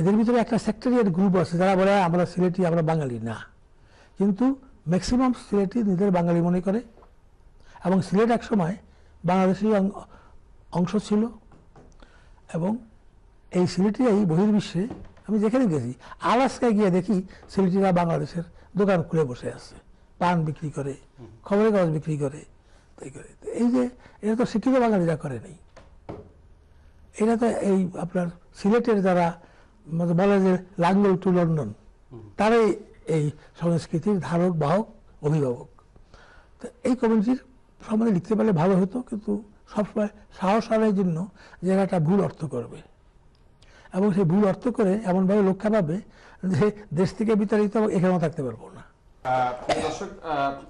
এদের ভিতরে একটা সেক্টরিয়াল গ্রুপ আছে, যারা বলে আমরা সিলেটি, আমরা বাঙালি। না। কিন্তু ম্যাক্সিমাম সিলেটি নিজেদের বাঙালি মনে করে। এবং সিলেট এক সময় বাংলাদেশের অংশ ছিল। এবং এই সিলেটিরাই বহির্বিশ্বে, আমি যেখানে গেছি, আলাস্কায় গিয়ে দেখি সিলেটিরা বাংলাদেশের দোকান খুলে বসে আছে। পান বিক্রি করে, খবরের কাগজ বিক্রি করে, তাই করে। এই যে এটা তো শিক্ষিত বাঙালিরা করে নেই। এটা তো এই আপনার সিলেটের যারা বলে যে লাঙ্গল টু লন্ডন তারাই এই সংস্কৃতির ধারক বাহক অভিভাবক। তো এই কমিটির সম্বন্ধে লিখতে পারলে ভালো হতো কিন্তু সবসময় সাহস হারার জন্য যে একটা ভুল অর্থ করবে। এবং সেই ভুল অর্থ করে এমনভাবে লক্ষ্য পাবে যে দেশ থেকে বিতাড়িত এবং এখানেও থাকতে পারব না।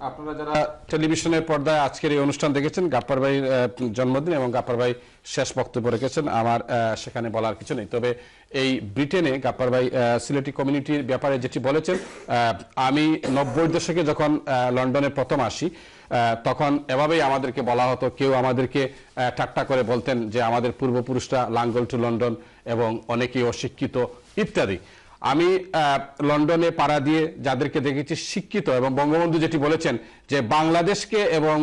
আপনারা যারা টেলিভিশনের পর্দায় আজকের এই অনুষ্ঠান দেখেছেন, গাপ্পার ভাইয়ের জন্মদিন এবং গাপ্পার ভাই শেষ বক্তব্য রেখেছেন, আমার সেখানে বলার কিছু নেই। তবে এই ব্রিটেনে গাপ্পার ভাই সিলেটি কমিউনিটির ব্যাপারে যেটি বলেছেন আমি নব্বই দশকে যখন লন্ডনে প্রথম আসি তখন এভাবেই আমাদেরকে বলা হতো, কেউ আমাদেরকে ঠাট্টা করে বলতেন যে আমাদের পূর্বপুরুষরা লাঙ্গল টু লন্ডন এবং অনেকেই অশিক্ষিত, ইত্যাদি। আমি লন্ডনে পাড়া দিয়ে যাদেরকে দেখেছি শিক্ষিত এবং বঙ্গবন্ধু যেটি বলেছেন যে বাংলাদেশকে এবং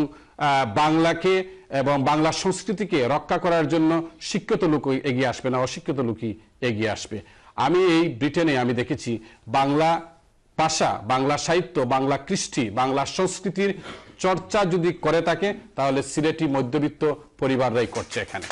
বাংলাকে এবং বাংলা সংস্কৃতিকে রক্ষা করার জন্য শিক্ষিত লোক এগিয়ে আসবে না, অশিক্ষিত লোকই এগিয়ে আসবে। আমি এই ব্রিটেনে আমি দেখেছি বাংলা ভাষা, বাংলা সাহিত্য, বাংলা কৃষ্টি, বাংলা সংস্কৃতির চর্চা যদি করে থাকে, তাহলে সিলেটি মধ্যবিত্ত পরিবাররাই করছে এখানে।